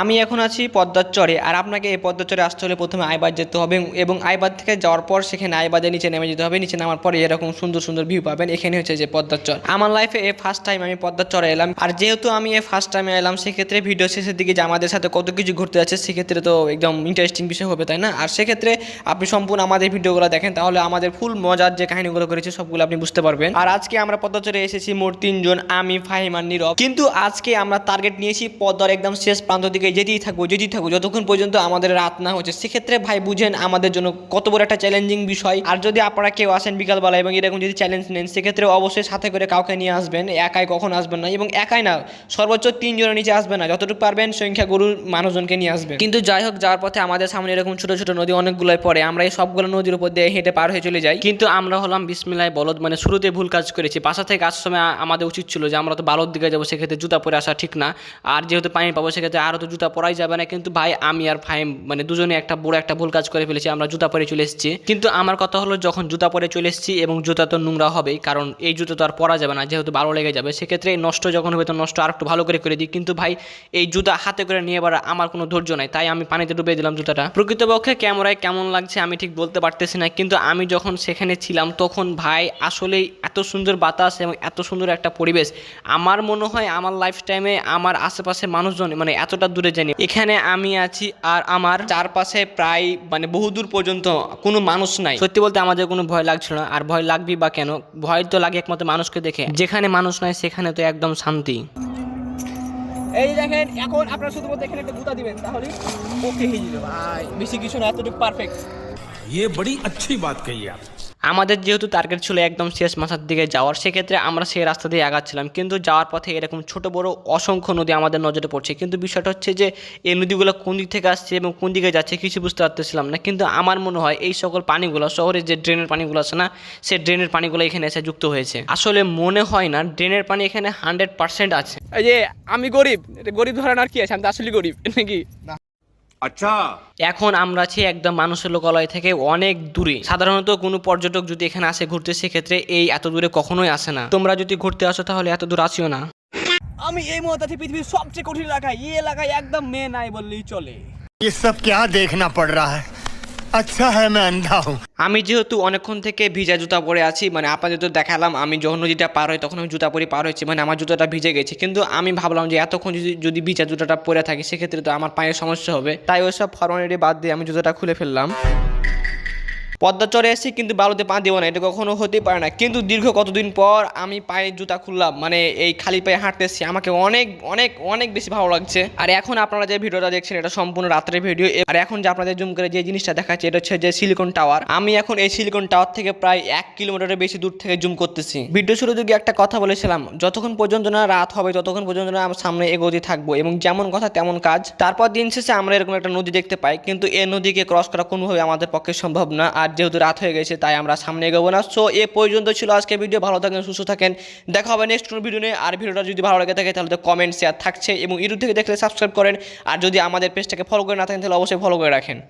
আমি এখন আছি পদ্মার চরে আর আপনাকে এই পদ্মার চরে আসতে হলে প্রথমে আইবাদ যেতে হবে এবং আইবাদ থেকে যাওয়ার পর সেখানে আইবাদের নিচে নেমে যেতে হবে। নিচে নামার পরে এরকম সুন্দর সুন্দর ভিউ পাবেন। এখানে হচ্ছে যে পদ্মার চর আমার লাইফে এই ফার্স্ট টাইম আমি পদ্মার চরে এলাম। আর যেহেতু আমি এই ফার্স্ট টাইমে এলাম, সেক্ষেত্রে ভিডিও শেষের দিকে যে আমাদের সাথে কত কিছু ঘুরতে যাচ্ছে, সেক্ষেত্রে তো একদম ইন্টারেস্টিং বিষয় হবে, তাই না? আর সেক্ষেত্রে আপনি সম্পূর্ণ আমাদের ভিডিওগুলো দেখেন, তাহলে আমাদের ফুল মজার যে কাহিনীগুলো করেছে, সবগুলো আপনি বুঝতে পারবেন। আর আজকে আমরা পদ্মা চরে এসেছি মোট তিনজন, আমি, ফাহিম আর নীরব। কিন্তু আজকে আমরা টার্গেট নিয়েছি পদ্মার একদম শেষ প্রান্ত দিকে যেতেই থাকব যেতেই থাকব। যতক্ষণ পর্যন্ত আমাদের রাত না হচ্ছে, সেক্ষেত্রে ভাই বুঝেন আমাদের জন্য কত বড় একটা চ্যালেঞ্জিং বিষয়। আর যদি আপনারা কেউ আসেন বিকালবেলা এবং এরকম যদি চ্যালেঞ্জ নেন সেক্ষেত্রে অবশ্যই সাথে করে কাউকে নিয়ে আসবেন, একাই কখন আসবেন না এবং একাই না, সর্বোচ্চ তিনজনের নিচে আসবেন না, যতটুকু পারবেন সংখ্যা গরুর মানুষজনকে নিয়ে আসবেন কিন্তু যাই হোক, যাওয়ার পথে আমাদের সামনে এরকম ছোট ছোট নদী অনেকগুলোই পড়ে, আমরা এই সবগুলো নদীর উপর দিয়ে হেঁটে পার হয়ে চলে যাই। কিন্তু আমরা হলাম বিসমিল্লায় বলদ মানে শুরুতে ভুল কাজ করেছি। বাসা থেকে আসার সময় আমাদের উচিত ছিল যে আমরা তো বালর দিকে যাব, সেক্ষেত্রে জুতা পরে আসা ঠিক না। আর যেহেতু পানি পাবো, সেক্ষেত্রে আরও তো জুতা পরাই যাবে না। কিন্তু ভাই, আমি আর ফাইম মানে দুজনে একটা বড় একটা ভুল কাজ করে ফেলেছি, আমরা জুতা পরে চলে এসেছি। কিন্তু আমার কথা হলো, যখন জুতা পরে চলে এসেছি এবং জুতা তো নোংরা হবেই, কারণ এই জুতো তো আর পরা যাবে না, যেহেতু ভালো লেগে যাবে, সেক্ষেত্রে নষ্ট যখন হবে, তো নষ্ট আর একটু ভালো করে করে দিই। কিন্তু ভাই, এই জুতা হাতে করে নিয়ে এবার আমার কোনো ধৈর্য নাই, তাই আমি পানিতে ডুবিয়ে দিলাম জুতাটা। প্রকৃতপক্ষে ক্যামেরায় কেমন লাগছে আমি ঠিক বলতে পারতেছি না, কিন্তু আমি যখন সেখানে ছিলাম, তখন ভাই, আসলেই এত সুন্দর বাতাস এবং এত সুন্দর একটা পরিবেশ। আমার মনে হয়, আমার লাইফ টাইমে আমার আশেপাশে মানুষজন মানে এতটা দূরে জানি এখানে আমি আছি আর আমার চারপাশে প্রায় মানে বহুদূর পর্যন্ত কোনো মানুষ নাই সত্যি বলতে আমাদের কোনো ভয় লাগছিল না আর ভয় লাগবি বা কেন ভয় তো লাগে একমাত্র মানুষকে দেখে যেখানে মানুষ নাই সেখানে তো একদম শান্তি এই দেখেন এখন আপনারা শুধুমাত্র এখানে একটা জুতা দিবেন তাহলে ওকে হয়ে যাবে ভাই বেশি কিছু না এতটুকু পারফেক্ট ये बड़ी अच्छी बात कही आप আমাদের যেহেতু টার্গেট ছিল একদম শেষ মাথার দিকে যাওয়ার সেক্ষেত্রে আমরা সেই রাস্তা দিয়ে আগাচ্ছিলাম কিন্তু যাওয়ার পথে এরকম ছোট বড় অসংখ্য নদী আমাদের নজরে পড়ছে। কিন্তু বিষয়টা হচ্ছে যে এই নদীগুলো কোন দিক থেকে আসছে এবং কোন দিকে যাচ্ছে কিছু বুঝতে পারতেছিলাম না। কিন্তু আমার মনে হয় এই সকল পানিগুলো শহরের যে ড্রেনের পানিগুলো আছে না সেই ড্রেনের পানিগুলো এখানে এসে যুক্ত হয়েছে। আসলে মনে হয় না ড্রেনের পানি এখানে হান্ড্রেড পার্সেন্ট আছে। এই যে আমি গরিব গরিব ধরেন আর কি আছে? আমি তো আসলে গরিব নাকি? अच्छा এখন আমরা আছি একদম মানুষের লোকালয় থেকে অনেক দূরে সাধারণত কোনো পর্যটক যদি এখানে আসে ঘুরতে সেক্ষেত্রে এই এত দূরে কখনোই আসে না তোমরা যদি ঘুরতে আসো তাহলে এত দূর আসিও না আমি এই মুহূর্তে আছি পৃথিবীর সবচেয়ে কঠিন এলাকায় এই এলাকায় একদম মেয়ে নাই বললেই চলে ये सब क्या देखना पड़ रहा है আচ্ছা হ্যাঁ ম্যান দাও আমি যেহেতু অনেকক্ষণ থেকে ভিজা জুতা পরে আছি মানে আপনাদের তো দেখালাম, আমি যখন নদীটা পার হয় তখন আমি জুতা পরে পার হয়েছি মানে আমার জুতাটা ভিজে গেছে। কিন্তু আমি ভাবলাম যে এতক্ষণ যদি যদি ভিজা জুতাটা পরে থাকি, সেক্ষেত্রে তো আমার পায়ের সমস্যা হবে। তাই ওই সব ফর্মালিটি বাদ দিয়ে আমি জুতাটা খুলে ফেললাম। পদ্মা চরে এসেছি, কিন্তু বালুতে পা দেবো না, এটা কখনো হতেই পারে না। কিন্তু দীর্ঘ কতদিন পর আমি পায়ের জুতা খুললাম মানে এই খালি পায়ে হাঁটতেছি আমাকে অনেক অনেক অনেক বেশি ভালো লাগছে। আর এখন আপনারা যে ভিডিওটা দেখছেন, এটা সম্পূর্ণ রাত্রের ভিডিও। আর এখন যে আপনাদের জুম করে যে জিনিসটা দেখাচ্ছে, এটা হচ্ছে যে সিলিকন টাওয়ার আমি এখন এই সিলিকন টাওয়ার থেকে প্রায় এক কিলোমিটারের বেশি দূর থেকে জুম করতেছি। ভিডিও শুরু দিকে একটা কথা বলেছিলাম, যতক্ষণ পর্যন্ত না রাত হবে, ততক্ষণ পর্যন্ত না আমার সামনে এগোতে থাকব, এবং যেমন কথা তেমন কাজ। তারপর দিন শেষে আমরা এরকম একটা নদী দেখতে পাই, কিন্তু এই নদীকে ক্রস করা কোনোভাবে আমাদের পক্ষে সম্ভব না। আর যেহেতু রাত হয়ে গেছে, তাই আমরা সামনে এগোবো না। সো এ পর্যন্ত ছিল আজকে ভিডিও ভালো থাকেন, সুস্থ থাকেন। দেখা হবে নেক্সট কোনো ভিডিও নিয়ে। আর ভিডিওটা যদি ভালো লাগে থাকে, তাহলে তো কমেন্ট শেয়ার থাকছে। এবং ইউটিউব থেকে দেখলে সাবস্ক্রাইব করেন। আর যদি আমাদের পেজটাকে ফলো করে না থাকেন, তাহলে অবশ্যই ফলো করে রাখেন।